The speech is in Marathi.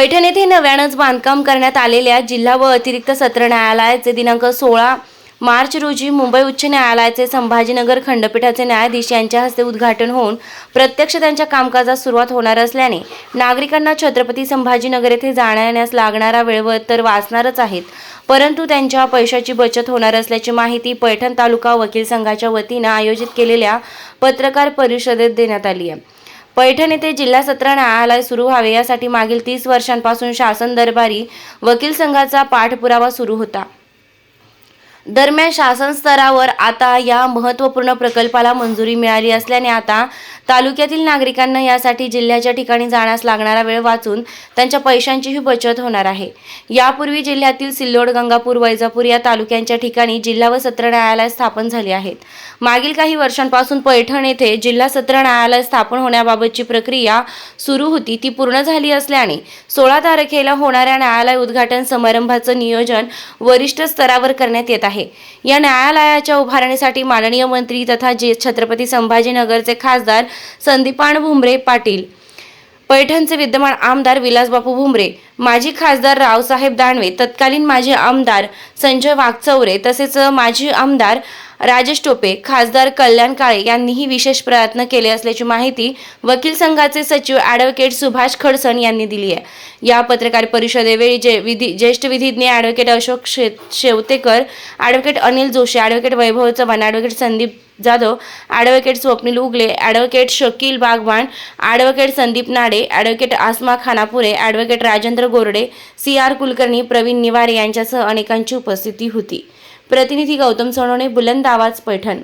पैठण येथे नव्यानंच बांधकाम करण्यात आलेल्या जिल्हा व अतिरिक्त सत्र न्यायालयाचे दिनांक सोळा मार्च रोजी मुंबई उच्च न्यायालयाचे संभाजीनगर खंडपीठाचे न्यायाधीश यांच्या हस्ते उद्घाटन होऊन प्रत्यक्ष त्यांच्या कामकाजास सुरुवात होणार असल्याने नागरिकांना छत्रपती संभाजीनगर येथे जाण्यास लागणारा वेळ तर वाचणारच आहेत. परंतु त्यांच्या पैशाची बचत होणार असल्याची माहिती पैठण तालुका वकील संघाच्या वतीनं आयोजित केलेल्या पत्रकार परिषदेत देण्यात आली आहे. पैठण येथे जिल्हा सत्र न्यायालय सुरू व्हावे यासाठी मागील तीस वर्षांपासून शासन दरबारी वकील संघाचा पाठपुरावा सुरू होता. दरम्यान शासन स्तरावर आता या महत्त्वपूर्ण प्रकल्पाला मंजुरी मिळाली असल्याने आता तालुक्यातील नागरिकांना यासाठी जिल्ह्याच्या ठिकाणी जाण्यास लागणारा वेळ वाचून त्यांच्या पैशांचीही बचत होणार आहे. यापूर्वी जिल्ह्यातील सिल्लोड गंगापूर वैजापूर या तालुक्यांच्या ठिकाणी जिल्हा व सत्र न्यायालय स्थापन झाली आहेत. मागील काही वर्षांपासून पैठण येथे जिल्हा सत्र न्यायालय स्थापन होण्याबाबतची प्रक्रिया सुरू होती. ती पूर्ण झाली असल्याने सोळा तारखेला होणाऱ्या न्यायालय उद्घाटन समारंभाचं नियोजन वरिष्ठ स्तरावर करण्यात येत आहे. या न्यायालयाच्या उभारणीसाठी माननीय मंत्री तथा जे छत्रपती संभाजीनगरचे खासदार संदीपान भुमरे पाटील पैठणचे विद्यमान आमदार विलासबापू भुमरे माजी खासदार रावसाहेब दानवे तत्कालीन माजी आमदार संजय वागचौरे तसेच माजी आमदार राजेश टोपे खासदार कल्याण काळे यांनीही विशेष प्रयत्न केले असल्याची माहिती वकील संघाचे सचिव ॲडव्होकेट सुभाष खडसन यांनी दिली आहे. या पत्रकार परिषदेवेळी जे विधी ज्येष्ठ विधिज्ञ ॲडव्होकेट अशोक शे Shevtekar advocate Anil Joshi advocate Vaibhav Chavan advocate Sandeep Jadhav advocate Swapnil Ugale advocate Shakeel Bagwan advocate Sandeep Nade advocate Asma Khanapure advocate Rajendra Gorde C R Kulkarni Pravin Niware यांच्यासह अनेकांची उपस्थिती होती. प्रतिनिधी गौतम सोनवणे बुलंद आवाज पैठण